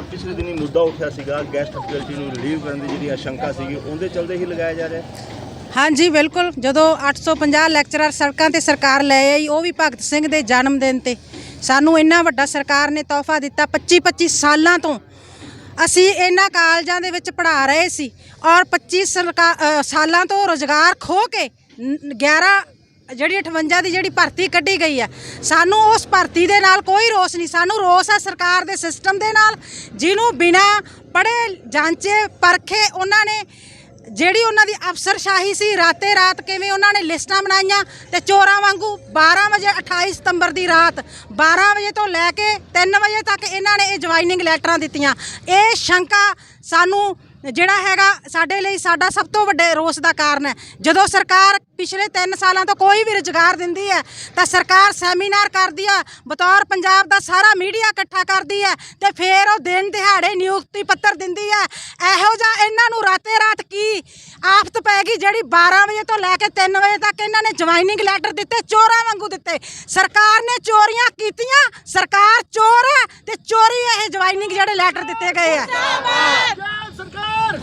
ਪਿਛਲੇ ਦਿਨੀ ਮੁੱਦਾ ਉੱਠਿਆ ਸੀਗਾ ਗੈਸਟ ਫੈਕਲਟੀ ਨੂੰ ਰਿਲੀਵ ਕਰਨ ਦੀ ਜਿਹੜੀ ਆਸ਼ੰਕਾ ਸੀਗੀ ਉਹਦੇ ਚਲਦੇ ਹੀ ਲਗਾਇਆ ਜਾ ਰਿਹਾ ਹੈ। ਹਾਂਜੀ ਬਿਲਕੁਲ। ਜਦੋਂ 850 ਲੈਕਚਰਰ ਸੜਕਾਂ ਤੇ ਸਰਕਾਰ ਲੈ ਆਈ ਉਹ ਵੀ ਭਗਤ ਸਿੰਘ ਦੇ ਜਨਮ ਦਿਨ ਤੇ। ਸਾਨੂੰ ਇੰਨਾ ਵੱਡਾ ਸਰਕਾਰ ਨੇ ਤੋਹਫਾ ਦਿੱਤਾ 25 25 ਸਾਲਾਂ ਤੋਂ। ਅਸੀਂ ਇਹਨਾਂ ਕਾਲਜਾਂ ਦੇ ਵਿੱਚ ਪੜ੍ਹਾ ਰਹੇ ਸੀ ਔਰ 25 ਸਰਕਾ- ਅ, ਸਾਲਾਂ ਤੋਂ ਰੋਜ਼ਗਾਰ ਖੋ ਕੇ ਨ- 11 ਜਿਹੜੀ 58 ਦੀ ਜਿਹੜੀ ਭਰਤੀ ਕੱਢੀ ਗਈ ਹੈ ਸਾਨੂੰ ਉਸ ਭਰਤੀ ਦੇ ਨਾਲ ਕੋਈ ਰੋਸ ਨਹੀਂ, ਸਾਨੂੰ ਰੋਸ ਹੈ ਸਰਕਾਰ ਦੇ ਸਿਸਟਮ ਦੇ ਨਾਲ, ਜਿਹਨੂੰ ਬਿਨਾ ਪੜ੍ਹੇ, ਜਾਂਚੇ, ਪਰਖੇ ਉਹਨਾਂ ਨੇ ਜਿਹੜੀ ਉਹਨਾਂ ਦੀ ਅਫਸਰਸ਼ਾਹੀ ਸੀ, ਰਾਤੇ ਰਾਤ ਕਿਵੇਂ ਉਹਨਾਂ ਨੇ ਲਿਸਟਾਂ ਬਣਾਈਆਂ ਤੇ ਚੋਰਾਂ ਵਾਂਗੂ 12 ਵਜੇ 28 ਸਤੰਬਰ ਦੀ ਰਾਤ 12 ਵਜੇ ਤੋਂ ਲੈ ਕੇ 3 ਵਜੇ ਤੱਕ ਇਹਨਾਂ ਨੇ ਇਹ ਜੁਆਇਨਿੰਗ ਲੈਟਰਾਂ ਦਿੱਤੀਆਂ। ਇਹ ਸ਼ੰਕਾ ਸਾਨੂੰ ਜਿਹੜਾ ਹੈਗਾ ਸਾਡੇ ਲਈ ਸਾਡਾ ਸਭ ਤੋਂ ਵੱਡੇ ਰੋਸ ਦਾ ਕਾਰਨ ਹੈ। ਜਦੋਂ ਸਰਕਾਰ ਪਿਛਲੇ 3 ਸਾਲਾਂ ਤੋਂ ਕੋਈ ਵੀ ਰੁਜ਼ਗਾਰ ਦਿੰਦੀ ਹੈ, ਤਾਂ ਸਰਕਾਰ ਸੈਮੀਨਾਰ ਕਰਦੀ ਹੈ, ਬਤੌਰ ਪੰਜਾਬ ਦਾ ਸਾਰਾ ਮੀਡੀਆ ਇਕੱਠਾ ਕਰਦੀ ਹੈ ਤੇ ਫਿਰ ਉਹ ਦਿਨ ਦਿਹਾੜੇ ਨਿਯੁਕਤੀ ਪੱਤਰ ਦਿੰਦੀ ਹੈ। ਇਹੋ ਜਿਹਾ ਇਹਨਾਂ ਨੂੰ ਰਾਤੇ ਰਾਤ ਕੀ ਆਫਤ ਪੈ ਗਈ ਜਿਹੜੀ 12 ਵਜੇ ਤੋਂ ਲੈ ਕੇ 3 ਵਜੇ ਤੱਕ ਇਹਨਾਂ ਨੇ ਜੁਆਇਨਿੰਗ ਲੈਟਰ ਦਿੱਤੇ, ਚੋਰਾਂ ਵਾਂਗੂ ਦਿੱਤੇ। ਸਰਕਾਰ ਨੇ ਚੋਰੀਆਂ ਕੀਤੀਆਂ, ਸਰਕਾਰ ਚੋਰ ਹੈ ਤੇ ਚੋਰੀ ਇਹ ਜੁਆਇਨਿੰਗ ਜਿਹੜੇ ਲੈਟਰ ਦਿੱਤੇ ਗਏ ਆ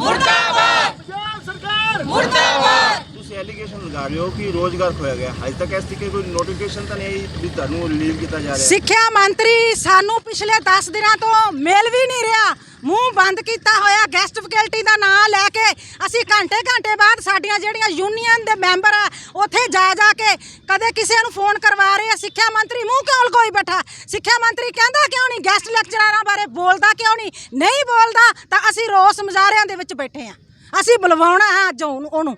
ਮੁਰਦਾਬਾਦ ਪੰਜਾਬ ਸਰਕਾਰ ਮੁਰਦਾਬਾਦ ਤੁਸੀਂ ਐਲੀਗੇਸ਼ਨ ਲਗਾ ਰਹੇ ਹੋ ਕਿ ਰੋਜ਼ਗਾਰ ਖੋਇਆ ਗਿਆ? ਅਜੇ ਤੱਕ ਇਸ ਤਰੀਕੇ ਕੋਈ ਨੋਟੀਫਿਕੇਸ਼ਨ ਤਾਂ ਨਹੀਂ ਆਈ ਵੀ ਤੁਹਾਨੂੰ ਰਿਲੀਵ ਕੀਤਾ ਜਾ ਰਿਹਾ ਸਿੱਖਿਆ ਮੰਤਰੀ ਸਾਨੂੰ ਪਿਛਲੇ 10 ਦਿਨਾਂ ਤੋਂ ਮਿਲ ਵੀ ਨਹੀਂ ਰਿਹਾ। ਮੂੰਹ ਬੰਦ ਕੀਤਾ ਹੋਇਆ ਗੈਸਟ ਫੈਕਲਟੀ ਦਾ ਨਾਮ ਲੈ ਕੇ ਅਸੀਂ ਘੰਟੇ ਘੰਟੇ ਬਾਅਦ ਸਾਡੀਆਂ ਜਿਹੜੀਆਂ ਯੂਨੀਅਨ ਦੇ ਮੈਂਬਰ ਆ, ਉੱਥੇ ਜਾ ਜਾ ਕੇ ਕਦੇ ਕਿਸੇ ਨੂੰ ਫੋਨ ਕਰਵਾ ਰਹੇ ਆ, ਸਿੱਖਿਆ ਮੰਤਰੀ ਮੂੰਹ ਕਿਉਂ ਲਗੋਈ ਬੈਠਾ? ਸਿੱਖਿਆ ਮੰਤਰੀ ਕਹਿੰਦਾ ਕਿਉਂ ਨਹੀਂ? ਗੈਸਟ ਲੈਕਚਰਾਰਾਂ ਬਾਰੇ ਬੋਲਦਾ ਕਿਉਂ ਨਹੀਂ? ਨਹੀਂ ਬੋਲਦਾ ਤਾਂ ਅਸੀਂ ਰੋਸ ਮੁਜ਼ਾਹਰਿਆਂ ਦੇ ਵਿੱਚ ਬੈਠੇ ਆ। ਅਸੀਂ ਬੁਲਵਾਉਣਾ ਹੈ ਅੱਜ ਉਹਨੂੰ।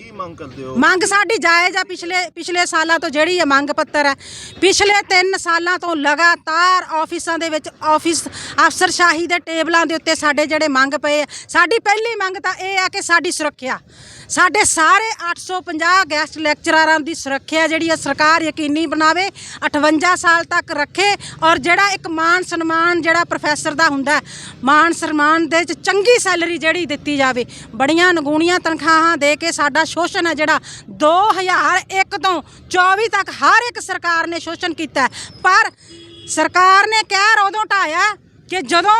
ਕੀ ਮੰਗ ਕਰਦੇ ਹੋ? ਮੰਗ ਸਾਡੀ ਜਾਇਜ਼ ਆ ਪਿਛਲੇ ਪਿਛਲੇ ਸਾਲਾਂ ਤੋਂ ਜਿਹੜੀ ਇਹ ਮੰਗ ਪੱਤਰ ਹੈ ਪਿਛਲੇ 3 ਸਾਲਾਂ ਤੋਂ ਲਗਾਤਾਰ ਆਫਿਸਾਂ ਦੇ ਵਿੱਚ ਆਫਿਸ ਅਫਸਰਸ਼ਾਹੀ ਦੇ ਟੇਬਲਾਂ ਦੇ ਉੱਤੇ ਸਾਡੇ ਜਿਹੜੇ ਮੰਗ ਪਏ ਆ। ਸਾਡੀ ਪਹਿਲੀ ਮੰਗ ਤਾਂ ਇਹ ਆ ਕਿ ਸਾਡੀ ਸੁਰੱਖਿਆ। ਸਾਡੇ ਸਾਰੇ 850 ਗੈਸਟ ਲੈਕਚਰਾਰਾਂ ਦੀ ਸੁਰੱਖਿਆ ਜਿਹੜੀ ਹੈ ਸਰਕਾਰ ਯਕੀਨੀ ਬਣਾਵੇ 58 ਸਾਲ ਤੱਕ ਰੱਖੇ ਔਰ ਜਿਹੜਾ ਇੱਕ ਮਾਨ ਸਨਮਾਨ ਜਿਹੜਾ ਪ੍ਰੋਫੈਸਰ ਦਾ ਹੁੰਦਾ ਹੈ, ਮਾਨ ਸਨਮਾਨ ਦੇ ਵਿੱਚ ਚੰਗੀ ਸੈਲਰੀ ਜਿਹੜੀ ਦਿੱਤੀ ਜਾਵੇ ਬੜੀਆਂ ਨਗੂਣੀਆਂ ਤਨਖਾਹਾਂ ਦੇ ਕੇ ਸਾਡਾ ਸ਼ੋਸ਼ਣ ਹੈ ਜਿਹੜਾ 2001 ਤੋਂ 24 ਤੱਕ ਹਰ ਇੱਕ ਸਰਕਾਰ ਨੇ ਸ਼ੋਸ਼ਣ ਕੀਤਾ ਪਰ ਸਰਕਾਰ ਨੇ ਕਹਿਰ ਉਦੋਂ ਢਾਇਆ ਕਿ ਜਦੋਂ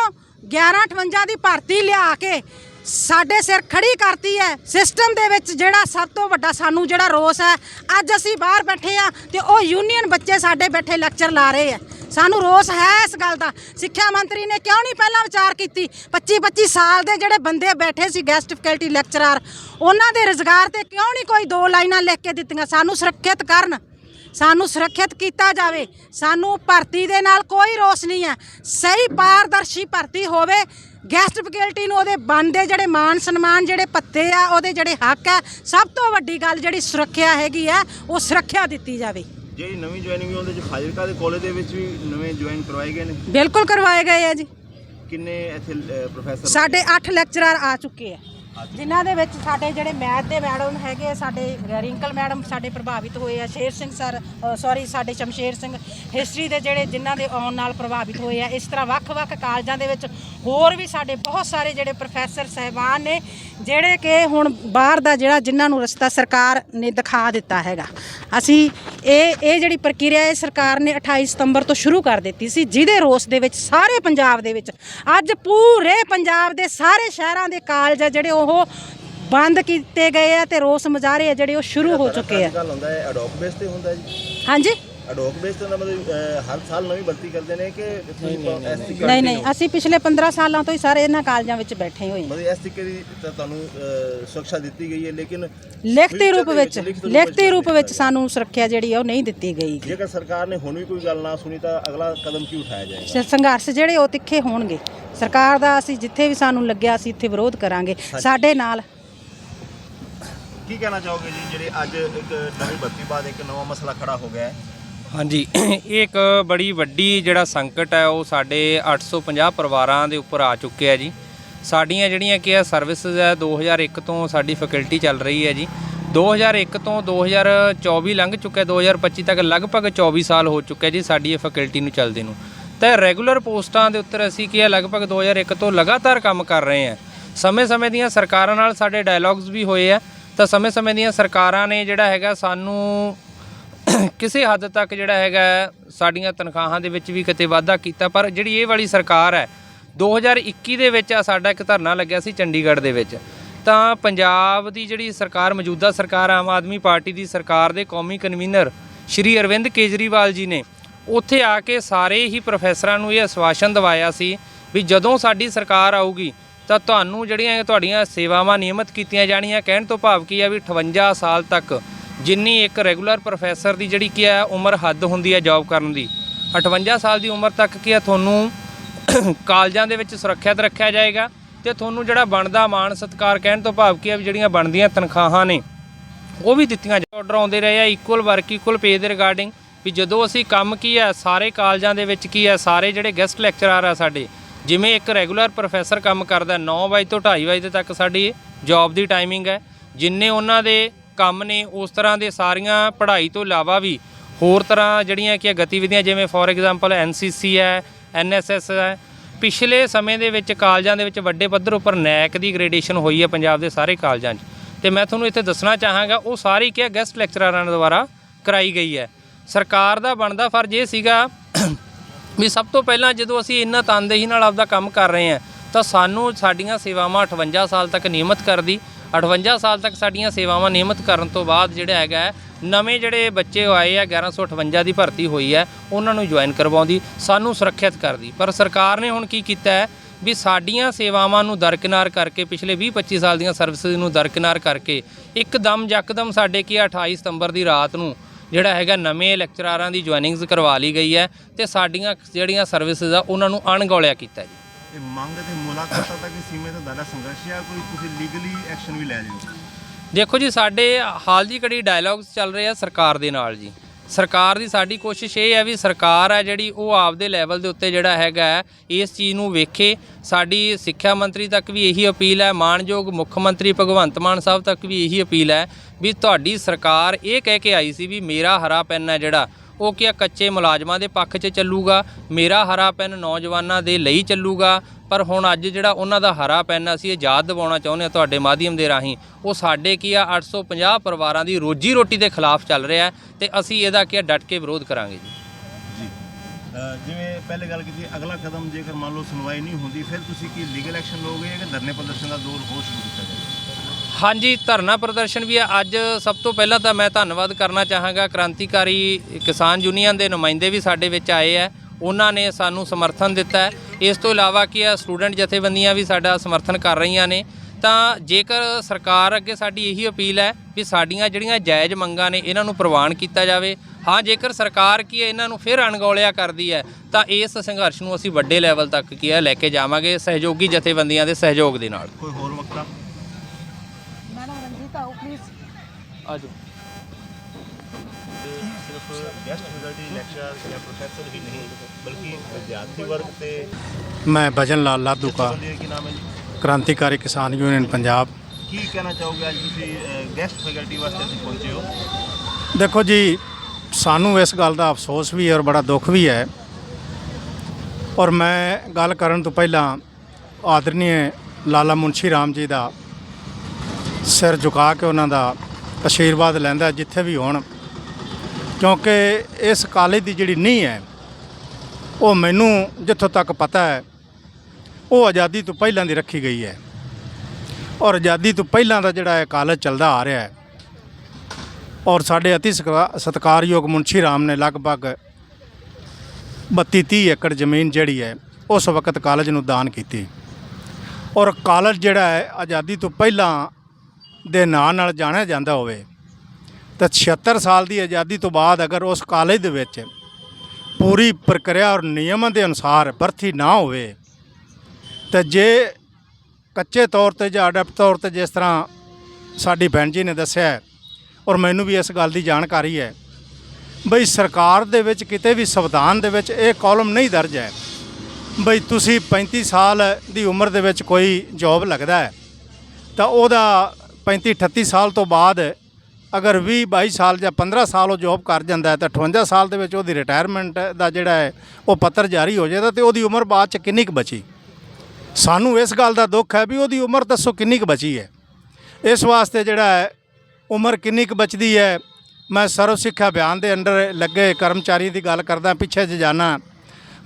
1158 ਦੀ ਭਰਤੀ ਲਿਆ ਕੇ ਸਾਡੇ ਸਿਰ ਖੜੀ ਕਰਤੀ ਹੈ। ਸਿਸਟਮ ਦੇ ਵਿੱਚ ਜਿਹੜਾ ਸਭ ਤੋਂ ਵੱਡਾ ਸਾਨੂੰ ਜਿਹੜਾ ਰੋਸ ਹੈ, ਅੱਜ ਅਸੀਂ ਬਾਹਰ ਬੈਠੇ ਆ ਤੇ ਉਹ ਯੂਨੀਅਨ ਬੱਚੇ ਸਾਡੇ ਬੈਠੇ ਲੈਕਚਰ ਲਾ ਰਹੇ ਆ ਸਾਨੂੰ ਰੋਸ ਹੈ ਇਸ ਗੱਲ ਦਾ। ਸਿੱਖਿਆ ਮੰਤਰੀ ਨੇ ਕਿਉਂ ਨਹੀਂ ਪਹਿਲਾਂ ਵਿਚਾਰ ਕੀਤੀ? 25 25 ਸਾਲ ਦੇ ਜਿਹੜੇ ਬੰਦੇ ਬੈਠੇ ਸੀ ਗੈਸਟ ਫੈਕਲਟੀ ਲੈਕਚਰਰ ਉਹਨਾਂ ਦੇ ਰੁਜ਼ਗਾਰ ਤੇ ਕਿਉਂ ਨਹੀਂ ਕੋਈ ਦੋ ਲਾਈਨਾਂ ਲਿਖ ਕੇ ਦਿੱਤੀਆਂ? ਸਾਨੂੰ ਸੁਰੱਖਿਅਤ ਕਰਨ, ਸਾਨੂੰ ਸੁਰੱਖਿਅਤ ਕੀਤਾ ਜਾਵੇ। ਸਾਨੂੰ ਭਰਤੀ ਦੇ ਨਾਲ ਕੋਈ ਰੋਸ ਨਹੀਂ ਹੈ। ਸਹੀ ਪਾਰਦਰਸ਼ੀ ਭਰਤੀ ਹੋਵੇ ਗੈਸਟ ਫੈਕਲਟੀ ਨੂੰ ਉਹਦੇ ਬਣਦੇ ਜਿਹੜੇ ਮਾਨ ਸਨਮਾਨ ਜਿਹੜੇ ਪੱਤੇ ਆ ਉਹਦੇ ਜਿਹੜੇ ਹੱਕ ਹੈ ਸਭ ਤੋਂ ਵੱਡੀ ਗੱਲ ਜਿਹੜੀ ਸੁਰੱਖਿਆ ਹੈਗੀ ਆ ਉਹ ਸੁਰੱਖਿਆ ਦਿੱਤੀ ਜਾਵੇ। ਜਿਹੜੀ ਨਵੀਂ ਜੁਆਇਨਿੰਗ ਉਹਦੇ ਚ ਫਾਜ਼ਿਲਕਾ ਦੇ ਕਾਲਜ ਦੇ ਵਿੱਚ ਵੀ ਨਵੇਂ ਜੁਆਇਨ ਕਰਵਾਏ ਗਏ ਨੇ? ਬਿਲਕੁਲ ਕਰਵਾਏ ਗਏ ਆ ਜੀ। ਕਿੰਨੇ ਇੱਥੇ ਪ੍ਰੋਫੈਸਰ ਸਾਡੇ 8 ਲੈਕਚਰਰ ਆ ਚੁੱਕੇ ਆ। ਜਿਨ੍ਹਾਂ ਦੇ ਵਿੱਚ ਸਾਡੇ ਜਿਹੜੇ ਮੈਥ ਦੇ ਮੈਡਮ ਹੈਗੇ ਆ, ਸਾਡੇ ਰਿੰਕਲ ਮੈਡਮ ਸਾਡੇ ਪ੍ਰਭਾਵਿਤ ਹੋਏ ਆ ਸ਼ੇਰ ਸਿੰਘ ਸਰ ਸੌਰੀ ਸਾਡੇ ਸ਼ਮਸ਼ੇਰ ਸਿੰਘ ਹਿਸਟਰੀ ਦੇ ਜਿਹੜੇ ਜਿਨ੍ਹਾਂ ਦੇ ਆਉਣ ਨਾਲ ਪ੍ਰਭਾਵਿਤ ਹੋਏ ਆ ਇਸ ਤਰ੍ਹਾਂ ਵੱਖ-ਵੱਖ ਕਾਲਜਾਂ ਦੇ ਵਿੱਚ ਹੋਰ ਵੀ ਸਾਡੇ ਬਹੁਤ ਸਾਰੇ ਜਿਹੜੇ ਪ੍ਰੋਫੈਸਰ ਸਹਿਬਾਨ ਨੇ ਜਿਹੜੇ ਕਿ ਹੁਣ ਬਾਹਰ ਦਾ ਜਿਹੜਾ ਜਿਨ੍ਹਾਂ ਨੂੰ ਰਸਤਾ ਸਰਕਾਰ ਨੇ ਦਿਖਾ ਦਿੱਤਾ ਹੈਗਾ। ਅਸੀਂ ਇਹ ਇਹ ਜਿਹੜੀ ਪ੍ਰਕਿਰਿਆ ਇਹ ਸਰਕਾਰ ਨੇ 28 ਸਤੰਬਰ ਤੋਂ ਸ਼ੁਰੂ ਕਰ ਦਿੱਤੀ ਸੀ ਜਿਹਦੇ ਰੋਸ ਦੇ ਵਿੱਚ ਸਾਰੇ ਪੰਜਾਬ ਦੇ ਵਿੱਚ ਅੱਜ ਪੂਰੇ ਪੰਜਾਬ ਦੇ ਸਾਰੇ ਸ਼ਹਿਰਾਂ ਦੇ ਕਾਲਜ ਆ ਜਿਹੜੇ ਉਹ ਬੰਦ ਕੀਤੇ ਗਏ ਆ ਤੇ ਰੋਸ ਮੁਜ਼ਾਹਰੇ ਆ ਜਿਹੜੇ ਉਹ ਸ਼ੁਰੂ ਹੋ ਚੁੱਕੇ ਆ। ਗੱਲ ਹੁੰਦਾ ਹੈ ਅਡੋਕ ਬੇਸ ਤੇ ਹੁੰਦਾ ਜੀ। ਹਾਂਜੀ? ਅਡੋਕ ਬੇਸ ਤੇ ਮਤਲਬ ਹਰ ਸਾਲ ਨਵੀਂ ਭਰਤੀ ਕਰਦੇ ਨੇ ਕਿ ਨਹੀਂ ਨਹੀਂ ਅਸੀਂ ਪਿਛਲੇ 15 ਸਾਲਾਂ ਤੋਂ ਹੀ ਸਾਰੇ ਇਹਨਾਂ ਕਾਲਜਾਂ ਵਿੱਚ ਬੈਠੇ ਹੋਏ ਹਾਂ। ਮਤਲਬ ਇਸ ਤਰੀਕੇ ਦੀ ਤਾਂ ਤੁਹਾਨੂੰ ਸੁਰੱਖਿਆ ਦਿੱਤੀ ਗਈ ਹੈ ਲੇਕਿਨ ਲਿਖਤੀ ਰੂਪ ਵਿੱਚ ਲਿਖਤ ਰੂਪ ਵਿੱਚ ਸਾਨੂੰ ਸੁਰੱਖਿਆ ਜਿਹੜੀ ਆ ਉਹ ਨਹੀਂ ਦਿੱਤੀ ਗਈ। ਜੇਕਰ ਸਰਕਾਰ ਨੇ ਹੁਣ ਵੀ ਕੋਈ ਗੱਲ ਨਾ ਸੁਣੀ ਤਾਂ ਅਗਲਾ ਕਦਮ ਕੀ ਉਠਾਇਆ ਜਾਏਗਾ? ਸ- ਸੰਘਰਸ਼ ਜਿਹੜੇ ਉਹ ਤਿੱਖੇ ਹੋਣਗੇ। ਸਰਕਾਰ ਦਾ ਅਸੀਂ ਜਿੱਥੇ ਵੀ ਸਾਨੂੰ ਲੱਗਿਆ ਅਸੀਂ ਇੱਥੇ ਵਿਰੋਧ ਕਰਾਂਗੇ। ਸਾਡੇ ਨਾਲ ਕੀ ਕਹਿਣਾ ਚਾਹੋਗੇ ਜੀ ਜਿਹੜੇ ਅੱਜ ਇੱਕ ਨਵੀਂ ਭਰਤੀ ਬਾਅਦ ਇੱਕ ਨਵਾਂ ਮਸਲਾ ਖੜਾ ਹੋ ਗਿਆ ਹੈ? ਹਾਂਜੀ, ਇਹ ਇੱਕ ਬੜੀ ਵੱਡੀ ਜਿਹੜਾ ਸੰਕਟ ਹੈ, ਉਹ ਸਾਡੇ 850 ਪਰਿਵਾਰਾਂ ਦੇ ਉੱਪਰ ਆ ਚੁੱਕਿਆ ਜੀ। ਸਾਡੀਆਂ ਜਿਹੜੀਆਂ ਕੀ ਹੈ ਸਰਵਿਸਿਜ਼ ਹੈ 2001 ਤੋਂ ਸਾਡੀ ਫੈਕਲਟੀ ਚੱਲ ਰਹੀ ਹੈ ਜੀ। 2001 ਤੋਂ 2024 ਲੰਘ ਚੁੱਕਿਆ 2025 ਤੱਕ ਲਗਭਗ 24 ਸਾਲ ਹੋ ਚੁੱਕਿਆ ਜੀ ਸਾਡੀ ਇਹ ਫੈਕਲਟੀ ਨੂੰ ਚੱਲਦੇ ਨੂੰ। ਤਾਂ ਰੈਗੂਲਰ ਪੋਸਟਾਂ ਦੇ ਉੱਤੇ ਅਸੀਂ ਕੀ ਹੈ, ਲਗਭਗ 2001 ਤੋਂ ਲਗਾਤਾਰ ਕੰਮ ਕਰ ਰਹੇ ਹਾਂ। ਸਮੇਂ-ਸਮੇਂ ਦੀਆਂ ਸਰਕਾਰਾਂ ਨਾਲ ਸਾਡੇ ਡਾਇਲੌਗਸ ਵੀ ਹੋਏ ਆ। ਤਾਂ ਸਮੇਂ-ਸਮੇਂ ਦੀਆਂ ਸਰਕਾਰਾਂ ਨੇ ਜਿਹੜਾ ਹੈਗਾ ਸਾਨੂੰ ਕਿਸੇ ਹੱਦ ਤੱਕ ਜਿਹੜਾ ਹੈਗਾ ਸਾਡੀਆਂ ਤਨਖਾਹਾਂ ਦੇ ਵਿੱਚ ਵੀ ਕਿਤੇ ਵਾਧਾ ਕੀਤਾ, ਪਰ ਜਿਹੜੀ ਇਹ ਵਾਲੀ ਸਰਕਾਰ ਹੈ 2021 ਦੇ ਵਿੱਚ ਆ ਸਾਡਾ ਇੱਕ ਧਰਨਾ ਲੱਗਿਆ ਸੀ ਚੰਡੀਗੜ੍ਹ ਦੇ ਵਿੱਚ। ਤਾਂ ਪੰਜਾਬ ਦੀ ਜਿਹੜੀ ਸਰਕਾਰ, ਮੌਜੂਦਾ ਸਰਕਾਰ, ਆਮ ਆਦਮੀ ਪਾਰਟੀ ਦੀ ਸਰਕਾਰ ਦੇ ਕੌਮੀ ਕਨਵੀਨਰ ਸ਼੍ਰੀ ਅਰਵਿੰਦ ਕੇਜਰੀਵਾਲ ਜੀ ਨੇ ਉੱਥੇ ਆ ਕੇ ਸਾਰੇ ਹੀ ਪ੍ਰੋਫੈਸਰਾਂ ਨੂੰ ਇਹ ਅਸ਼ਵਾਸਨ ਦਿਵਾਇਆ ਸੀ ਵੀ ਜਦੋਂ ਸਾਡੀ ਸਰਕਾਰ ਆਊਗੀ, ਤਾਂ ਤੁਹਾਨੂੰ ਜਿਹੜੀਆਂ ਤੁਹਾਡੀਆਂ ਸੇਵਾਵਾਂ ਨਿਯਮਤ ਕੀਤੀਆਂ ਜਾਣੀਆਂ, ਕਹਿਣ ਤੋਂ ਭਾਵ ਕੀ ਹੈ ਵੀ 58 ਸਾਲ ਤੱਕ ਜਿੰਨੀ ਇੱਕ ਰੈਗੂਲਰ ਪ੍ਰੋਫੈਸਰ ਦੀ ਜਿਹੜੀ ਕੀ ਹੈ ਉਮਰ ਹੱਦ ਹੁੰਦੀ ਹੈ ਜੌਬ ਕਰਨ ਦੀ 58 ਸਾਲ ਦੀ ਉਮਰ ਤੱਕ ਕੀ ਹੈ ਤੁਹਾਨੂੰ ਕਾਲਜਾਂ ਦੇ ਵਿੱਚ ਸੁਰੱਖਿਅਤ ਰੱਖਿਆ ਜਾਏਗਾ ਤੇ ਤੁਹਾਨੂੰ ਜਿਹੜਾ ਬਣਦਾ ਮਾਣ ਸਤਿਕਾਰ ਕਹਿਣ ਤੋਂ ਭਾਵ ਕੀ ਹੈ ਵੀ ਜਿਹੜੀਆਂ ਬਣਦੀਆਂ ਤਨਖਾਹਾਂ ਨੇ, ਉਹ ਵੀ ਦਿੱਤੀਆਂ ਜਾ ਆਰਡਰ ਆਉਂਦੇ ਰਹੇ ਆ ਇਕੁਅਲ ਵਰਕ ਇਕੁਅਲ ਪੇ ਦੇ ਰਿਗਾਰਡਿੰਗ ਵੀ ਜਦੋਂ ਅਸੀਂ ਕੰਮ ਕੀ ਹੈ, ਸਾਰੇ ਕਾਲਜਾਂ ਦੇ ਵਿੱਚ ਕੀ ਹੈ, ਸਾਰੇ ਜਿਹੜੇ ਗੈਸਟ ਲੈਕਚਰਰ ਆ ਸਾਡੇ, ਜਿਵੇਂ ਇੱਕ ਰੈਗੂਲਰ ਪ੍ਰੋਫੈਸਰ ਕੰਮ ਕਰਦਾ 9 ਵਜੇ ਤੋਂ 2:30 ਵਜੇ ਤੱਕ ਸਾਡੀ ਜੌਬ ਦੀ ਟਾਈਮਿੰਗ ਹੈ, ਜਿੰਨੇ ਉਹਨਾਂ ਦੇ ਕੰਮ ਨੇ ਉਸ ਤਰ੍ਹਾਂ ਦੇ ਸਾਰੀਆਂ ਪੜ੍ਹਾਈ ਤੋਂ ਇਲਾਵਾ ਵੀ ਹੋਰ ਤਰ੍ਹਾਂ ਜਿਹੜੀਆਂ ਕਿ ਗਤੀਵਿਧੀਆਂ ਜਿਵੇਂ ਫੋਰ ਐਗਜ਼ਾਮਪਲ ਐਨਸੀਸੀ ਹੈ ਐਨਐਸਐਸ ਹੈ, ਪਿਛਲੇ ਸਮੇਂ ਦੇ ਵਿੱਚ ਕਾਲਜਾਂ ਦੇ ਵਿੱਚ ਵੱਡੇ ਪੱਧਰ ਉੱਪਰ ਨੈਕ ਦੀ ਗ੍ਰੇਡੇਸ਼ਨ ਹੋਈ ਹੈ ਪੰਜਾਬ ਦੇ ਸਾਰੇ ਕਾਲਜਾਂ 'ਚ। ਤੇ ਮੈਂ ਤੁਹਾਨੂੰ ਇੱਥੇ ਦੱਸਣਾ ਚਾਹਾਂਗਾ, ਉਹ ਸਾਰੀ ਕੀ ਗੈਸਟ ਲੈਕਚਰਰਾਂ ਦੁਆਰਾ ਕਰਾਈ ਗਈ ਹੈ। ਸਰਕਾਰ ਦਾ ਬਣਦਾ ਫਰਜ਼ ਇਹ ਸੀਗਾ ਵੀ ਸਭ ਤੋਂ ਪਹਿਲਾਂ ਜਦੋਂ ਅਸੀਂ ਇੰਨਾ ਤਨਦੇਹੀ ਨਾਲ ਆਪਦਾ ਕੰਮ ਕਰ ਰਹੇ ਹਾਂ, ਤਾਂ ਸਾਨੂੰ ਸਾਡੀਆਂ ਸੇਵਾਵਾਂ 58 ਸਾਲ ਤੱਕ ਨਿਯਮਤ ਕਰਦੀ 58 ਸਾਲ ਤੱਕ ਸਾਡੀਆਂ ਸੇਵਾਵਾਂ ਨਿਯਮਤ ਕਰਨ ਤੋਂ ਬਾਅਦ ਜਿਹੜਾ ਹੈਗਾ ਨਵੇਂ ਜਿਹੜੇ ਬੱਚੇ ਆਏ ਆ 1158 ਦੀ ਭਰਤੀ ਹੋਈ ਹੈ, ਉਹਨਾਂ ਨੂੰ ਜੁਆਇਨ ਕਰਵਾਉਂਦੀ, ਸਾਨੂੰ ਸੁਰੱਖਿਅਤ ਕਰਦੀ। ਪਰ ਸਰਕਾਰ ਨੇ ਹੁਣ ਕੀ ਕੀਤਾ ਹੈ, ਵੀ ਸਾਡੀਆਂ ਸੇਵਾਵਾਂ ਨੂੰ ਦਰਕਿਨਾਰ ਕਰਕੇ, ਪਿਛਲੇ 20-25 ਸਾਲ ਦੀਆਂ ਸਰਵਿਸਿਜ਼ ਨੂੰ ਦਰਕਿਨਾਰ ਕਰਕੇ, ਇੱਕਦਮ ਯਕਦਮ ਸਾਡੇ ਕੀ ਆ 28 ਸਤੰਬਰ ਦੀ ਰਾਤ ਨੂੰ ਜਿਹੜਾ ਹੈਗਾ ਨਵੇਂ ਲੈਕਚਰਾਰਾਂ ਦੀ ਜੁਆਇਨਿੰਗਸ ਕਰਵਾ ਲਈ ਗਈ ਹੈ ਤੇ ਸਾਡੀਆਂ ਜਿਹੜੀਆਂ ਸਰਵਿਸਿਜ਼ ਆ, ਉਹਨਾਂ ਨੂੰ ਅਣਗੌਲਿਆ ਕੀਤਾ ਜੀ। ਇਹ ਮੰਗ ਤੇ ਮੁਲਾਕਾਤਾਂ ਤੱਕ ਸੀਮਿਤ ਤੁਹਾਡਾ ਸੰਘਰਸ਼ ਹੈ ਕੋਈ ਤੁਸੀਂ ਲੀਗਲੀ ਐਕਸ਼ਨ ਵੀ ਲੈ ਰਹੇ ਹੋ ਦੇਖੋ ਜੀ, ਸਾਡੇ ਹਾਲ ਦੀ ਘੜੀ ਡਾਇਲੌਗਸ ਚੱਲ ਰਹੇ ਆ ਸਰਕਾਰ ਦੇ ਨਾਲ ਜੀ। ਸਰਕਾਰ ਦੀ ਸਾਡੀ ਕੋਸ਼ਿਸ਼ ਇਹ ਹੈ ਵੀ ਸਰਕਾਰ ਹੈ ਜਿਹੜੀ, ਉਹ ਆਪਦੇ ਲੈਵਲ ਦੇ ਉੱਤੇ ਜਿਹੜਾ ਹੈਗਾ ਇਸ ਚੀਜ਼ ਨੂੰ ਵੇਖੇ। ਸਾਡੀ ਸਿੱਖਿਆ ਮੰਤਰੀ ਤੱਕ ਵੀ ਇਹੀ ਅਪੀਲ ਹੈ, ਮਾਨਯੋਗ ਮੁੱਖ ਮੰਤਰੀ ਭਗਵੰਤ ਮਾਨ ਸਾਹਿਬ ਤੱਕ ਵੀ ਇਹੀ ਅਪੀਲ ਹੈ ਵੀ ਤੁਹਾਡੀ ਸਰਕਾਰ ਇਹ ਕਹਿ ਕੇ ਆਈ ਸੀ ਵੀ ਮੇਰਾ ਹਰਾ ਪੈਨ ਹੈ ਜਿਹੜਾ ਉਹ ਕੀ ਕੱਚੇ ਮੁਲਾਜ਼ਮਾਂ ਦੇ ਪੱਖ 'ਚ ਚੱਲੂਗਾ, ਮੇਰਾ ਹਰਾ ਪੈਨ ਨੌਜਵਾਨਾਂ ਦੇ ਲਈ ਚੱਲੂਗਾ, ਪਰ ਹੁਣ ਅੱਜ ਜਿਹੜਾ ਉਹਨਾਂ ਦਾ ਹਰਾ ਪੈਨ ਅਸੀਂ ਆਜ਼ਾਦ ਦਿਵਾਉਣਾ ਚਾਹੁੰਦੇ ਹਾਂ ਤੁਹਾਡੇ ਮਾਧਿਅਮ ਦੇ ਰਾਹੀਂ, ਉਹ ਸਾਡੇ ਕੀ ਆ 850 ਪਰਿਵਾਰਾਂ ਦੀ ਰੋਜੀ ਰੋਟੀ ਦੇ ਖਿਲਾਫ ਚੱਲ ਰਿਹਾ ਹੈ ਤੇ ਅਸੀਂ ਇਹਦਾ ਕੀ ਆ, ਡਟ ਕੇ ਵਿਰੋਧ ਕਰਾਂਗੇ ਜੀ। ਜਿਵੇਂ ਪਹਿਲੇ ਗੱਲ ਕੀਤੀ, ਅਗਲਾ ਕਦਮ ਜੇਕਰ ਮੰਨ ਲਓ ਸੁਣਵਾਈ ਨਹੀਂ ਹੁੰਦੀ, ਫਿਰ ਤੁਸੀਂ ਕੀ ਲੀਗਲ ਐਕਸ਼ਨ ਲਓਗੇ ਜਾਂ ਧਰਨੇ ਪ੍ਰਦਰਸ਼ਨ ਦਾ ਦੌਰ ਹੋਰ ਸ਼ੁਰੂ ਕੀਤਾ ਜਾਏਗਾ ਹਾਂਜੀ, ਧਰਨਾ ਪ੍ਰਦਰਸ਼ਨ ਵੀ ਹੈ। ਅੱਜ ਸਭ ਤੋਂ ਪਹਿਲਾਂ ਤਾਂ ਮੈਂ ਧੰਨਵਾਦ ਕਰਨਾ ਚਾਹਾਂਗਾ ਕ੍ਰਾਂਤੀਕਾਰੀ ਕਿਸਾਨ ਯੂਨੀਅਨ ਦੇ ਨੁਮਾਇੰਦੇ ਵੀ ਸਾਡੇ ਵਿੱਚ ਆਏ ਹੈ। ਉਹਨਾਂ ਨੇ ਸਾਨੂੰ ਸਮਰਥਨ ਦਿੱਤਾ ਹੈ। ਇਸ ਤੋਂ ਇਲਾਵਾ ਕੀ ਹੈ, ਸਟੂਡੈਂਟ ਜਥੇਬੰਦੀਆਂ ਵੀ ਸਾਡਾ ਸਮਰਥਨ ਕਰ ਰਹੀਆਂ ਨੇ। ਤਾਂ ਜੇਕਰ ਸਰਕਾਰ ਅੱਗੇ ਸਾਡੀ ਇਹੀ ਅਪੀਲ ਹੈ ਵੀ ਸਾਡੀਆਂ ਜਿਹੜੀਆਂ ਜਾਇਜ਼ ਮੰਗਾਂ ਨੇ, ਇਹਨਾਂ ਨੂੰ ਪ੍ਰਵਾਨ ਕੀਤਾ ਜਾਵੇ। ਹਾਂ, ਜੇਕਰ ਸਰਕਾਰ ਕੀ ਇਹਨਾਂ ਨੂੰ ਫਿਰ ਅਣਗੌਲਿਆ ਕਰਦੀ ਹੈ, ਤਾਂ ਇਸ ਸੰਘਰਸ਼ ਨੂੰ ਅਸੀਂ ਵੱਡੇ ਲੈਵਲ ਤੱਕ ਕੀ ਹੈ, ਲੈ ਕੇ ਜਾਵਾਂਗੇ ਸਹਿਯੋਗੀ ਜਥੇਬੰਦੀਆਂ ਦੇ ਸਹਿਯੋਗ ਦੇ ਨਾਲ। ਕੋਈ ਹੋਰ ਮਕਤਾ ਆਜੋ। ਤੇ ਸਿਰਫ ਗੈਸਟ ਫੈਕਲਟੀ ਲੈਕਚਰਰ ਜਾਂ ਪ੍ਰੋਫੈਸਰ ਹੀ ਨਹੀਂ ਬਲਕਿ ਵਿਦਿਆਰਥੀ ਵਰਗ ਤੇ ਮੈਂ ਭਜਨ ਲਾਲ ਲਾਧੂ ਕਾ ਜਥੇਬੰਦੀਆਂ ਕੀ ਨਾਮ ਹੈ ਜੀ? ਕ੍ਰਾਂਤੀਕਾਰੀ ਕਿਸਾਨ ਯੂਨੀਅਨ ਪੰਜਾਬ। ਕੀ ਕਹਿਣਾ ਚਾਹੋਗੇ ਅੱਜ ਤੁਸੀਂ ਗੈਸਟ ਫੈਕਲਟੀ ਵਾਸਤੇ ਇੱਥੇ ਪਹੁੰਚੇ ਹੋ? ਦੇਖੋ ਜੀ ਸਾਨੂੰ ਇਸ ਗੱਲ ਦਾ ਅਫਸੋਸ ਵੀ ਹੈ ਔਰ ਬੜਾ ਦੁੱਖ ਵੀ ਹੈ। ਔਰ ਮੈਂ ਗੱਲ ਕਰਨ ਤੋਂ ਪਹਿਲਾਂ ਆਦਰਨੀय ਲਾਲਾ ਮੁਨਸ਼ੀ ਰਾਮ ਜੀ ਦਾ ਸਿਰ ਝੁਕਾ ਕੇ ਉਹਨਾਂ ਦਾ ਆਸ਼ੀਰਵਾਦ ਲੈਂਦਾ ਜਿੱਥੇ ਵੀ ਹੋਣ। ਕਿਉਂਕਿ ਇਸ ਕਾਲਜ ਦੀ ਜਿਹੜੀ ਨੀਂਹ ਹੈ, ਉਹ ਮੈਨੂੰ ਜਿੱਥੋਂ ਤੱਕ ਪਤਾ ਹੈ, ਉਹ ਆਜ਼ਾਦੀ ਤੋਂ ਪਹਿਲਾਂ ਦੀ ਰੱਖੀ ਗਈ ਹੈ। ਔਰ ਆਜ਼ਾਦੀ ਤੋਂ ਪਹਿਲਾਂ ਦਾ ਜਿਹੜਾ ਇਹ ਕਾਲਜ ਚੱਲਦਾ ਆ ਰਿਹਾ ਹੈ, ਔਰ ਸਾਡੇ ਅਤੀ ਸਤਿਕਾ- ਸਤਿਕਾਰਯੋਗ ਮੁਨਸ਼ੀ ਰਾਮ ਨੇ ਲਗਭਗ 32 30 ਏਕੜ ਜ਼ਮੀਨ ਜਿਹੜੀ ਹੈ, ਉਸ ਵਕਤ ਕਾਲਜ ਨੂੰ ਦਾਨ ਕੀਤੀ। ਔਰ ਕਾਲਜ ਜਿਹੜਾ ਹੈ, ਆਜ਼ਾਦੀ ਤੋਂ ਪਹਿਲਾਂ ਦੇ ਨਾਂ ਨਾਲ ਜਾਣਿਆ ਜਾਂਦਾ ਹੋਵੇ, ਤਾਂ 76 ਸਾਲ ਦੀ ਆਜ਼ਾਦੀ ਤੋਂ ਬਾਅਦ ਅਗਰ ਉਸ ਕਾਲਜ ਦੇ ਵਿੱਚ ਪੂਰੀ ਪ੍ਰਕਿਰਿਆ ਔਰ ਨਿਯਮਾਂ ਦੇ ਅਨੁਸਾਰ ਭਰਤੀ ਨਾ ਹੋਵੇ, ਤਾਂ ਜੇ ਕੱਚੇ ਤੌਰ ਤੇ ਜਾਂ ਅਡਪਟ ਤੌਰ ਤੇ ਜਿਸ ਤਰ੍ਹਾਂ ਸਾਡੀ ਭੈਣ ਜੀ ਨੇ ਦੱਸਿਆ ਔਰ ਮੈਨੂੰ ਵੀ ਇਸ ਗੱਲ ਦੀ ਜਾਣਕਾਰੀ ਹੈ, ਬਈ ਸਰਕਾਰ ਦੇ ਵਿੱਚ ਕਿਤੇ ਵੀ ਸੰਵਿਧਾਨ ਦੇ ਵਿੱਚ ਇਹ ਕਾਲਮ ਨਹੀਂ ਦਰਜ ਹੈ, ਬਈ ਤੁਸੀਂ 35 ਸਾਲ ਦੀ ਉਮਰ ਦੇ ਵਿੱਚ ਕੋਈ ਜੌਬ ਲੱਗਦਾ ਹੈ, ਤਾਂ ਉਹਦਾ 35 38 ਸਾਲ ਤੋਂ ਬਾਅਦ ਅਗਰ 20 22 ਸਾਲ ਜਾਂ 15 ਸਾਲ ਉਹ ਜੌਬ ਕਰ ਜਾਂਦਾ ਤਾਂ 58 ਸਾਲ ਦੇ ਵਿੱਚ ਉਹਦੀ ਰਿਟਾਇਰਮੈਂਟ ਦਾ ਜਿਹੜਾ ਹੈ, ਉਹ ਪੱਤਰ ਜਾਰੀ ਹੋ ਜਾਂਦਾ ਤੇ ਉਹਦੀ ਉਮਰ ਬਾਅਦ ਚ ਕਿੰਨੀ ਕੁ ਬਚੀ? ਸਾਨੂੰ ਇਸ ਗੱਲ ਦਾ ਦੁੱਖ ਹੈ ਵੀ ਉਹਦੀ ਉਮਰ ਦੱਸੋ ਕਿੰਨੀ ਕੁ ਬਚੀ ਹੈ। ਇਸ ਵਾਸਤੇ ਜਿਹੜਾ ਹੈ, ਉਮਰ ਕਿੰਨੀ ਕੁ ਬਚਦੀ ਹੈ, ਮੈਂ ਸਰਵ ਸਿੱਖਿਆ ਅਭਿਆਨ ਦੇ ਅੰਡਰ ਲੱਗੇ ਕਰਮਚਾਰੀ ਦੀ ਗੱਲ ਕਰਦਾ, ਪਿੱਛੇ ਜੇ ਜਾਣਾ।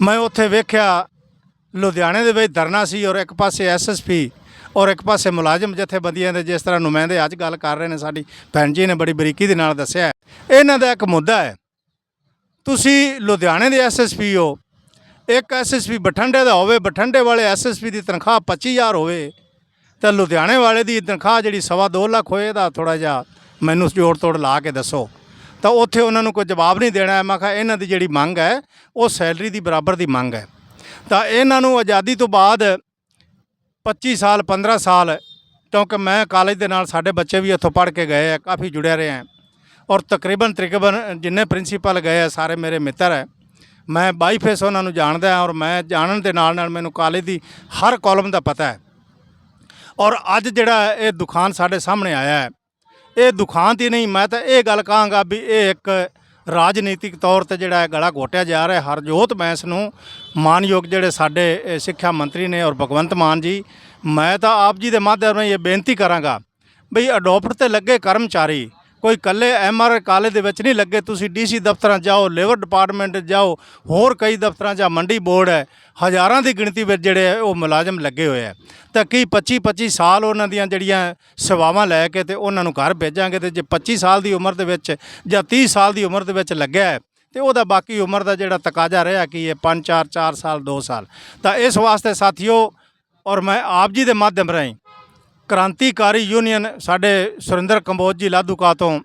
ਮੈਂ ਉੱਥੇ ਵੇਖਿਆ, ਲੁਧਿਆਣੇ ਦੇ ਵਿੱਚ ਧਰਨਾ ਸੀ ਔਰ ਇੱਕ ਪਾਸੇ ਐਸਐਸਪੀ ਔਰ ਇੱਕ ਪਾਸੇ ਮੁਲਾਜ਼ਮ ਜਥੇਬੰਦੀਆਂ ਦੇ ਜਿਸ ਤਰ੍ਹਾਂ ਨੁਮਾਇੰਦੇ ਅੱਜ ਗੱਲ ਕਰ ਰਹੇ ਨੇ, ਸਾਡੀ ਭੈਣ ਜੀ ਨੇ ਬੜੀ ਬਰੀਕੀ ਦੇ ਨਾਲ ਦੱਸਿਆ ਇਹਨਾਂ ਦਾ ਇੱਕ ਮੁੱਦਾ ਹੈ। ਤੁਸੀਂ ਲੁਧਿਆਣੇ ਦੇ ਐਸਐਸਪੀ ਹੋ। ਇੱਕ ਐਸਐਸਪੀ ਬਠਿੰਡੇ ਦਾ ਹੋਵੇ, ਬਠਿੰਡੇ ਵਾਲੇ ਐਸਐਸਪੀ ਦੀ ਤਨਖਾਹ 25000 ਹੋਵੇ, ਤਾਂ ਲੁਧਿਆਣੇ ਵਾਲੇ ਦੀ ਤਨਖਾਹ ਜਿਹੜੀ ਸਵਾ ਦੋ ਲੱਖ ਹੋਏ ਦਾ ਥੋੜਾ ਜਿਹਾ ਮੈਨੂੰ ਜੋੜ ਤੋੜ ਲਾ ਕੇ ਦੱਸੋ। ਤਾਂ ਉੱਥੇ ਉਹਨਾਂ ਨੂੰ ਕੋਈ ਜਵਾਬ ਨਹੀਂ ਦੇਣਾ ਮੈਂ ਕਿਹਾ ਇਹਨਾਂ ਦੀ ਜਿਹੜੀ ਮੰਗ ਹੈ, ਉਹ ਸੈਲਰੀ ਦੀ ਬਰਾਬਰ ਦੀ ਮੰਗ ਹੈ। ਤਾਂ ਇਹਨਾਂ ਨੂੰ ਆਜ਼ਾਦੀ ਤੋਂ ਬਾਅਦ 25 ਸਾਲ 15 ਸਾਲ, ਕਿਉਂਕਿ ਮੈਂ ਕਾਲਜ ਦੇ ਨਾਲ ਸਾਡੇ ਬੱਚੇ ਵੀ ਇੱਥੋਂ ਪੜ੍ਹ ਕੇ ਗਏ ਆ, ਕਾਫੀ ਜੁੜਿਆ ਰਹੇ ਆ। ਔਰ ਤਕਰੀਬਨ ਤਕਰੀਬਨ ਜਿੰਨੇ ਪ੍ਰਿੰਸੀਪਲ ਗਏ ਆ, ਸਾਰੇ ਮੇਰੇ ਮਿੱਤਰ ਹੈ ਮੈਂ ਬਾਈ ਫੇਸ ਉਹਨਾਂ ਨੂੰ ਜਾਣਦਾ ਔਰ ਮੈਂ ਜਾਣਨ ਦੇ ਨਾਲ ਨਾਲ ਮੈਨੂੰ ਕਾਲਜ ਦੀ ਹਰ ਕਾਲਮ ਦਾ ਪਤਾ ਹੈ। ਔਰ ਅੱਜ ਜਿਹੜਾ ਇਹ ਦੁਕਾਨ ਸਾਡੇ ਸਾਹਮਣੇ ਆਇਆ ਹੈ, ਇਹ ਦੁਕਾਨ ਦੀ ਨਹੀਂ, ਮੈਂ ਤਾਂ ਇਹ ਗੱਲ ਕਹਾਂਗਾ ਵੀ ਇਹ ਇੱਕ ਰਾਜਨੀਤਿਕ ਤੌਰ ਤੇ ਜਿਹੜਾ ਹੈ ਗਲਾ ਘੋਟਿਆ ਜਾ ਰਿਹਾ ਹੈ ਹਰਜੋਤ ਬੈਂਸ ਨੂੰ ਮਾਨਯੋਗ ਜਿਹੜੇ ਸਾਡੇ ਸਿੱਖਿਆ ਮੰਤਰੀ ਨੇ ਔਰ ਭਗਵੰਤ ਮਾਨ ਜੀ, ਮੈਂ ਤਾਂ ਆਪ ਜੀ ਦੇ ਮਾਧਿਅਮ ਰਾਹੀਂ ਇਹ ਬੇਨਤੀ ਕਰਾਂਗਾ ਬਈ ਅਡੋਪਟ ਤੇ ਲੱਗੇ ਕਰਮਚਾਰੀ ਕੋਈ ਕੱਲੇ ਐਮਆਰ ਕਾਲਜ ਦੇ ਵਿੱਚ ਨਹੀਂ ਲੱਗੇ, ਤੁਸੀਂ ਡੀਸੀ ਦਫ਼ਤਰਾਂ ਜਾਓ, ਲੇਬਰ ਡਿਪਾਰਟਮੈਂਟ ਜਾਓ, ਹੋਰ ਕਈ ਦਫ਼ਤਰਾਂ 'ਚ ਮੰਡੀ ਬੋਰਡ ਹੈ, ਹਜ਼ਾਰਾਂ ਦੀ ਗਿਣਤੀ ਵਿੱਚ ਜਿਹੜੇ ਹੈ ਉਹ ਮੁਲਾਜ਼ਮ ਲੱਗੇ ਹੋਏ ਹੈ ਤਾਂ ਕੀ 25 25 ਸਾਲ ਉਹਨਾਂ ਦੀਆਂ ਜਿਹੜੀਆਂ ਸੇਵਾਵਾਂ ਲੈ ਕੇ ਤੇ ਉਹਨਾਂ ਨੂੰ ਘਰ ਭੇਜਾਂਗੇ ਤੇ ਜੇ 25 ਸਾਲ ਦੀ ਉਮਰ ਦੇ ਵਿੱਚ ਜਾਂ 30 ਸਾਲ ਦੀ ਉਮਰ ਦੇ ਵਿੱਚ ਲੱਗਿਆ ਹੈ, ਤੇ ਉਹਦਾ ਬਾਕੀ ਉਮਰ ਦਾ ਜਿਹੜਾ ਤਕਾਜ਼ਾ ਰਿਹਾ ਕਿ ਇਹ 5 4 4 ਸਾਲ 2 ਸਾਲ। ਤਾਂ ਇਸ ਵਾਸਤੇ ਸਾਥੀਓ ਔਰ ਮੈਂ ਆਪ ਜੀ ਦੇ ਮਾਧਿਅਮ ਰਾਹੀਂ ਕ੍ਰਾਂਤੀਕਾਰੀ ਯੂਨੀਅਨ ਸਾਡੇ ਸੁਰਿੰਦਰ ਕੰਬੋਜ ਜੀ ਲਾਧੂਕਾ ਤੋਂ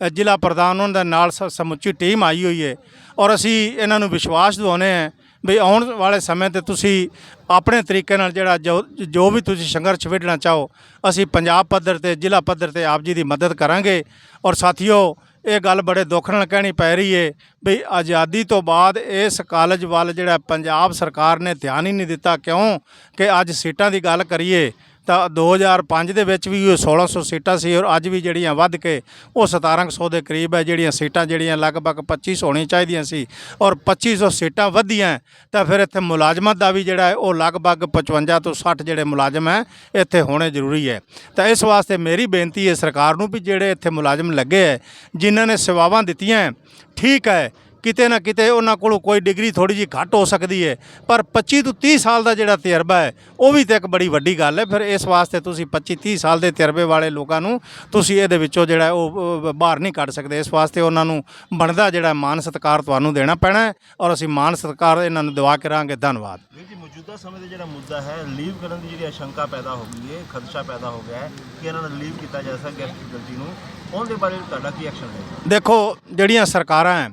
ਜ਼ਿਲ੍ਹਾ ਪ੍ਰਧਾਨ, ਉਹਨਾਂ ਦੇ ਨਾਲ ਸ- ਸਮੁੱਚੀ ਟੀਮ ਆਈ ਹੋਈ ਹੈ ਔਰ ਅਸੀਂ ਇਹਨਾਂ ਨੂੰ ਵਿਸ਼ਵਾਸ ਦਿਵਾਉਂਦੇ ਹਾਂ ਵੀ ਆਉਣ ਵਾਲੇ ਸਮੇਂ ਤੇ ਤੁਸੀਂ ਆਪਣੇ ਤਰੀਕੇ ਨਾਲ ਜਿਹੜਾ ਜੋ ਜੋ ਵੀ ਤੁਸੀਂ ਸੰਘਰਸ਼ ਵਿੱਢਣਾ ਚਾਹੋ, ਅਸੀਂ ਪੰਜਾਬ ਪੱਧਰ ਤੇ, ਜ਼ਿਲ੍ਹਾ ਪੱਧਰ ਤੇ ਆਪ ਜੀ ਦੀ ਮਦਦ ਕਰਾਂਗੇ। ਔਰ ਸਾਥੀਓ, ਇਹ ਗੱਲ ਬੜੇ ਦੁੱਖ ਨਾਲ ਕਹਿਣੀ ਪੈ ਰਹੀ ਹੈ ਵੀ ਆਜ਼ਾਦੀ ਤੋਂ ਬਾਅਦ ਇਸ ਕਾਲਜ ਵੱਲ ਜਿਹੜਾ ਪੰਜਾਬ ਸਰਕਾਰ ਨੇ ਧਿਆਨ ਹੀ ਨਹੀਂ ਦਿੱਤਾ ਕਿਉਂ ਕਿ ਅੱਜ ਸੀਟਾਂ ਦੀ ਗੱਲ ਕਰੀਏ ਤਾਂ 2005 ਦੇ ਵਿੱਚ ਵੀ ਉਹ 1600 ਸੀਟਾਂ ਸੀ ਔਰ ਅੱਜ ਵੀ ਜਿਹੜੀਆਂ ਵੱਧ ਕੇ ਉਹ 1700 ਦੇ ਕਰੀਬ ਹੈ, ਜਿਹੜੀਆਂ ਸੀਟਾਂ ਜਿਹੜੀਆਂ ਲਗਭਗ 2500 ਹੋਣੀਆਂ ਚਾਹੀਦੀਆਂ ਸੀ ਔਰ 2500 ਸੀਟਾਂ ਵਧੀਆਂ ਤਾਂ ਫਿਰ ਇੱਥੇ ਮੁਲਾਜ਼ਮਾਂ ਦਾ ਵੀ ਜਿਹੜਾ ਉਹ ਲਗਭਗ 55 ਤੋਂ 60 ਜਿਹੜੇ ਮੁਲਾਜ਼ਮ ਹੈ, ਇੱਥੇ ਹੋਣੇ ਜ਼ਰੂਰੀ ਹੈ। ਤਾਂ ਇਸ ਵਾਸਤੇ ਮੇਰੀ ਬੇਨਤੀ ਹੈ ਸਰਕਾਰ ਨੂੰ ਵੀ ਜਿਹੜੇ ਇੱਥੇ ਮੁਲਾਜ਼ਮ ਲੱਗੇ ਹੈ, ਜਿਨ੍ਹਾਂ ਨੇ ਸੇਵਾਵਾਂ ਦਿੱਤੀਆਂ ਠੀਕ ਹੈ ਕਿਤੇ ਨਾ ਕਿਤੇ ਉਹਨਾਂ ਕੋਲੋਂ ਕੋਈ ਡਿਗਰੀ ਥੋੜੀ ਜਿਹੀ ਘੱਟ ਹੋ ਸਕਦੀ ਹੈ। ਪਰ 25 ਤੋਂ 30 ਸਾਲ ਦਾ ਜਿਹੜਾ ਤਜਰਬਾ ਹੈ ਉਹ ਵੀ ਤਾਂ ਇੱਕ ਬੜੀ ਵੱਡੀ ਗੱਲ ਹੈ। ਫਿਰ ਇਸ ਵਾਸਤੇ ਤੁਸੀਂ 25 30 ਸਾਲ ਦੇ ਤਜਰਬੇ ਵਾਲੇ ਲੋਕਾਂ ਨੂੰ ਤੁਸੀਂ ਇਹਦੇ ਵਿੱਚੋਂ ਜਿਹੜਾ ਉਹ ਬਾਹਰ ਨਹੀਂ ਕੱਢ ਸਕਦੇ। ਇਸ ਵਾਸਤੇ ਉਹਨਾਂ ਨੂੰ ਬਣਦਾ ਜਿਹੜਾ ਮਾਨ ਸਤਿਕਾਰ ਤੁਹਾਨੂੰ ਦੇਣਾ ਪੈਣਾ ਹੈ ਔਰ ਅਸੀਂ ਮਾਨ ਸਤਿਕਾਰ ਇਹਨਾਂ ਨੂੰ ਦਿਵਾ ਕੇ ਰਹਾਂਗੇ। ਧੰਨਵਾਦ। ਜੀ ਮੌਜੂਦਾ ਸਮੇਂ ਦੇ ਜਿਹੜਾ ਮੁੱਦਾ ਹੈ ਲੀਵ ਕਰਨ ਦੀ ਜਿਹੜੀ ਆਸ਼ੰਕਾ ਪੈਦਾ ਹੋ ਗਈ ਹੈ ਖਦਸ਼ਾ ਪੈਦਾ ਹੋ ਗਿਆ ਹੈ ਕਿ ਇਹਨਾਂ ਨੂੰ ਲੀਵ ਕੀਤਾ ਜਾ ਸਕਦਾ ਗੈਸਟ ਫੈਕਲਟੀ ਨੂੰ ਉਹਦੇ ਬਾਰੇ ਤੁਹਾਡਾ ਕੀ ਐਕਸ਼ਨ ਹੈ ਦੇਖੋ ਜਿਹੜੀਆਂ ਸਰਕਾਰਾਂ ਹੈ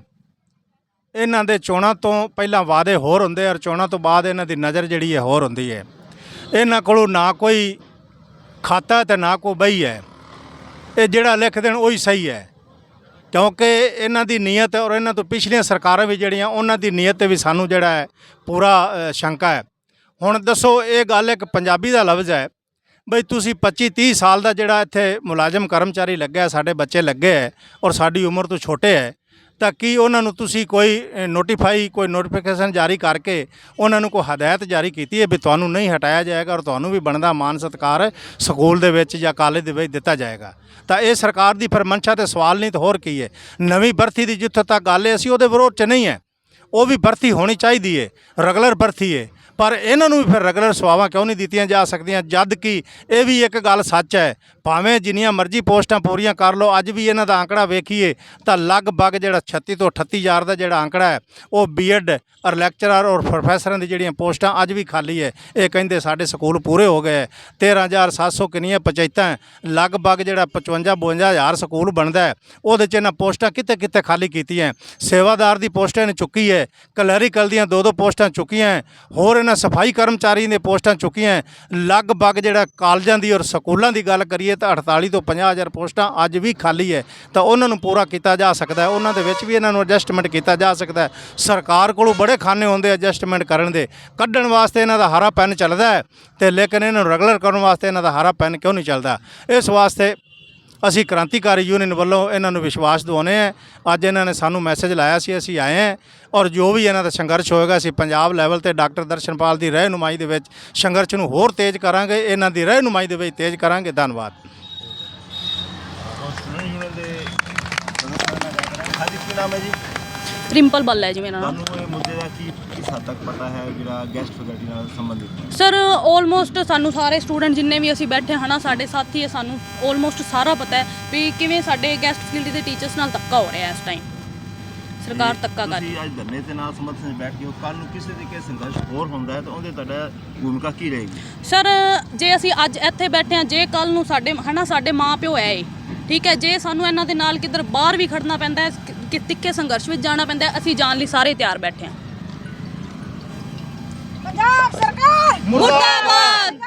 ਇਹਨਾਂ ਦੇ ਚੋਣਾਂ ਤੋਂ ਪਹਿਲਾਂ ਵਾਅਦੇ ਹੋਰ ਹੁੰਦੇ ਔਰ ਚੋਣਾਂ ਤੋਂ ਬਾਅਦ ਇਹਨਾਂ ਦੀ ਨਜ਼ਰ ਜਿਹੜੀ ਹੈ ਹੋਰ ਹੁੰਦੀ ਹੈ। ਇਹਨਾਂ ਕੋਲੋਂ ਨਾ ਕੋਈ ਖਾਤਾ ਤੇ ਨਾ ਕੋਈ ਬਈ ਹੈ। ਇਹ ਜਿਹੜਾ ਲਿਖ ਦੇਣ ਉਹੀ ਸਹੀ ਹੈ। ਕਿਉਂਕਿ ਇਹਨਾਂ ਦੀ ਨੀਅਤ ਔਰ ਇਹਨਾਂ ਤੋਂ ਪਿਛਲੀਆਂ ਸਰਕਾਰਾਂ ਵੀ ਜਿਹੜੀਆਂ, ਉਹਨਾਂ ਦੀ ਨੀਅਤ ਤੇ ਵੀ ਸਾਨੂੰ ਜਿਹੜਾ ਹੈ ਪੂਰਾ ਸ਼ੰਕਾ ਹੈ। ਹੁਣ ਦੱਸੋ, ਇਹ ਗੱਲ ਇੱਕ ਪੰਜਾਬੀ ਦਾ ਲਫ਼ਜ਼ ਹੈ। ਬਈ ਤੁਸੀਂ 25 30 ਸਾਲ ਦਾ ਜਿਹੜਾ ਇੱਥੇ ਮੁਲਾਜ਼ਮ ਕਰਮਚਾਰੀ ਲੱਗਿਆ, ਸਾਡੇ ਬੱਚੇ ਲੱਗੇ ਹੈ ਔਰ ਸਾਡੀ ਉਮਰ ਤੋਂ ਛੋਟੇ ਹੈ। ਤਾਂ ਕੀ ਉਹਨਾਂ ਨੂੰ ਤੁਸੀਂ ਕੋਈ ਨੋਟੀਫਾਈ ਕੋਈ ਨੋਟੀਫਿਕੇਸ਼ਨ ਜਾਰੀ ਕਰਕੇ ਉਹਨਾਂ ਨੂੰ ਕੋਈ ਹਦਾਇਤ ਜਾਰੀ ਕੀਤੀ ਹੈ ਵੀ ਤੁਹਾਨੂੰ ਨਹੀਂ ਹਟਾਇਆ ਜਾਏਗਾ ਔਰ ਤੁਹਾਨੂੰ ਵੀ ਬਣਦਾ ਮਾਨ ਸਤਿਕਾਰ ਸਕੂਲ ਦੇ ਵਿੱਚ ਜਾਂ ਕਾਲਜ ਦੇ ਵਿੱਚ ਦਿੱਤਾ ਜਾਏਗਾ? ਤਾਂ ਇਹ ਸਰਕਾਰ ਦੀ ਫਰਮੰਸ਼ਾ ਮਨਸ਼ਾ ਤੇ ਸਵਾਲ ਨਹੀਂ ਤਾਂ ਹੋਰ ਕੀ ਹੈ? ਨਵੀਂ ਭਰਤੀ ਦੀ ਜਿੱਥੋਂ ਤੱਕ ਗੱਲ ਹੈ, ਅਸੀਂ ਉਹਦੇ ਵਿਰੋਧ 'ਚ ਨਹੀਂ ਹੈ। ਉਹ ਵੀ ਭਰਤੀ ਹੋਣੀ ਚਾਹੀਦੀ ਹੈ ਰੈਗੂਲਰ ਭਰਤੀ ਹੈ। ਪਰ ਇਹਨਾਂ ਨੂੰ ਵੀ ਫਿਰ ਰੈਗੂਲਰ ਸੇਵਾਵਾਂ ਕਿਉਂ ਨਹੀਂ ਦਿੱਤੀਆਂ ਜਾ ਸਕਦੀਆਂ? ਜਦ ਕਿ ਇਹ ਵੀ ਇੱਕ ਗੱਲ ਸੱਚ ਹੈ, ਭਾਵੇਂ ਜਿੰਨੀਆਂ ਮਰਜ਼ੀ ਪੋਸਟਾਂ ਪੂਰੀਆਂ ਕਰ ਲਓ, ਅੱਜ ਵੀ ਇਹਨਾਂ ਦਾ ਆંકੜਾ ਵੇਖੀਏ ਤਾਂ ਲਗਭਗ ਜਿਹੜਾ 36 ਤੋਂ 38 ਹਜ਼ਾਰ ਦਾ ਜਿਹੜਾ ਆંકੜਾ ਹੈ, ਉਹ ਬੀਐਡ ਔਰ ਲੈਕਚਰਰ ਔਰ ਪ੍ਰੋਫੈਸਰਾਂ ਦੀ ਜਿਹੜੀਆਂ ਪੋਸਟਾਂ ਅੱਜ ਵੀ ਖਾਲੀ ਹੈ। ਇਹ ਕਹਿੰਦੇ ਸਾਡੇ ਸਕੂਲ ਪੂਰੇ ਹੋ ਗਏ 13700 ਕਿੰਨੀਆਂ ਪੰਚਾਇਤਾਂ ਲਗਭਗ ਜਿਹੜਾ 55 52 ਹਜ਼ਾਰ ਸਕੂਲ ਬਣਦਾ ਉਹਦੇ 'ਚ ਇਹਨਾਂ ਪੋਸਟਾਂ ਕਿਤੇ ਕਿਤੇ ਖਾਲੀ ਕੀਤੀਆਂ ਸੇਵਾਦਾਰ ਦੀ ਪੋਸਟਾਂ ਨੇ ਚੁੱਕੀ ਹੈ। ਕਲੈਰੀਕਲ ਦੀਆਂ ਦੋ ਦੋ ਪੋਸਟਾਂ ਚੁੱਕੀਆਂ ਹੋਰ ਇਹਨਾਂ ਸਫ਼ਾਈ ਕਰਮਚਾਰੀ ਦੀਆਂ ਪੋਸਟਾਂ ਚੁੱਕੀਆਂ ਲਗਭਗ ਜਿਹੜਾ ਕਾਲਜਾਂ ਦੀ ਔਰ ਸਕੂਲਾਂ ਦੀ ਗੱਲ ਕਰੀਏ ਤਾਂ 48 ਤੋਂ 50 ਹਜ਼ਾਰ ਪੋਸਟਾਂ ਅੱਜ ਵੀ ਖਾਲੀ ਹੈ। ਤਾਂ ਉਹਨਾਂ ਨੂੰ ਪੂਰਾ ਕੀਤਾ ਜਾ ਸਕਦਾ ਹੈ। ਉਹਨਾਂ ਦੇ ਵਿੱਚ ਵੀ ਇਹਨਾਂ ਨੂੰ ਐਡਜਸਟਮੈਂਟ ਕੀਤਾ ਜਾ ਸਕਦਾ ਹੈ। ਸਰਕਾਰ ਕੋਲੋਂ ਬੜੇ ਖਾਨੇ ਹੁੰਦੇ ਐਡਜਸਟਮੈਂਟ ਕਰਨ ਦੇ। ਕੱਢਣ ਵਾਸਤੇ ਇਹਨਾਂ ਦਾ ਹਰਾ ਪੈਨ ਚੱਲਦਾ ਹੈ ਤੇ ਲੇਕਿਨ ਇਹਨਾਂ ਨੂੰ ਰੈਗੂਲਰ ਕਰਨ ਵਾਸਤੇ ਇਹਨਾਂ ਦਾ ਹਰਾ ਪੈਨ ਕਿਉਂ ਨਹੀਂ ਚੱਲਦਾ? ਇਸ ਵਾਸਤੇ ਅਸੀਂ ਕ੍ਰਾਂਤੀਕਾਰੀ ਯੂਨੀਅਨ ਵੱਲੋਂ ਇਹਨਾਂ ਨੂੰ ਵਿਸ਼ਵਾਸ ਦਿਵਾਉਂਦੇ ਹਾਂ। ਅੱਜ ਇਹਨਾਂ ਨੇ ਸਾਨੂੰ ਮੈਸੇਜ ਲਾਇਆ ਸੀ, ਅਸੀਂ ਆਏ ਹਾਂ ਔਰ ਜੋ ਵੀ ਇਹਨਾਂ ਦਾ ਸੰਘਰਸ਼ ਹੋਏਗਾ, ਅਸੀਂ ਪੰਜਾਬ ਲੈਵਲ ਤੇ ਡਾਕਟਰ ਦਰਸ਼ਨਪਾਲ ਦੀ ਰਹਿਨੁਮਾਈ ਦੇ ਵਿੱਚ ਸੰਘਰਸ਼ ਨੂੰ ਹੋਰ ਤੇਜ਼ ਕਰਾਂਗੇ, ਇਹਨਾਂ ਦੀ ਰਹਿਨੁਮਾਈ ਦੇ ਵਿੱਚ ਤੇਜ਼ ਕਰਾਂਗੇ। ਧੰਨਵਾਦ। ਸਟੂਡੈਂਟ ਯੂਨੀਅਨ ਨਾਮ ਹੈ ਜੀ? ਰਿੰਪਲ ਬੱਲ ਹੈ ਜੀ ਮੇਰਾ ਨਾਮ ਤੁਹਾਨੂੰ ਇਹ ਮੁੱਦੇ ਦਾ ਕੀ ਕਿਸ ਹੱਦ ਤੱਕ ਪਤਾ ਹੈ ਜਿਹੜਾ ਗੈਸਟ ਫੈਕਲਟੀ ਨਾਲ ਸੰਬੰਧਿਤ ਸਰ ਆਲਮੋਸਟ ਸਾਨੂੰ ਸਾਰੇ ਸਟੂਡੈਂਟ ਜਿੰਨੇ ਵੀ ਅਸੀਂ ਬੈਠੇ ਹਨਾ ਸਾਡੇ ਸਾਥੀ ਹੈ ਸਾਨੂੰ ਆਲਮੋਸਟ ਸਾਰਾ ਪਤਾ ਹੈ ਵੀ ਕਿਵੇਂ ਸਾਡੇ ਗੈਸਟ ਫੈਕਲਟੀ ਦੇ ਟੀਚਰਸ ਨਾਲ ਧੱਕਾ ਹੋ ਰਿਹਾ ਹੈ ਇਸ ਟਾਈਮ ਸਰਕਾਰ ਧੱਕਾ ਕਰ ਰਹੀ ਹੈ। ਅੱਜ ਧਰਨੇ ਤੇ ਨਾਲ ਸਮਰਥਨ 'ਚ ਬੈਠ ਹੋ ਕੱਲ ਨੂੰ ਕਿਸੇ ਤਰੀਕੇ ਸੰਘਰਸ਼ ਹੋਰ ਹੁੰਦਾ ਹੈ ਤਾਂ ਉਹਦੇ ਤੁਹਾਡਾ ਭੂਮਿਕਾ ਕੀ ਰਹੇਗੀ? ਸਰ ਜੇ ਅਸੀਂ ਅੱਜ ਇੱਥੇ ਬੈਠੇ ਹਾਂ ਜੇ ਕੱਲ ਨੂੰ ਸਾਡੇ ਹਨਾ ਸਾਡੇ ਮਾਪਿਓ ਹੈ ਇਹ। ਠੀਕ ਹੈ ਜੇ ਸਾਨੂੰ ਇਹਨਾਂ ਦੇ ਨਾਲ ਕਿਧਰ ਬਾਹਰ ਵੀ ਖੜਨਾ ਪੈਂਦਾ ਹੈ ਕਿ- ਤਿੱਖੇ ਸੰਘਰਸ਼ ਵਿੱਚ ਜਾਣਾ ਪੈਂਦਾ ਹੈ ਅਸੀਂ ਜਾਣ ਲਈ ਸਾਰੇ ਤਿਆਰ ਬੈਠੇ ਹਾਂ। ਪੰਜਾਬ ਸਰਕਾਰ! ਮੁਰਦਾਬਾਦ!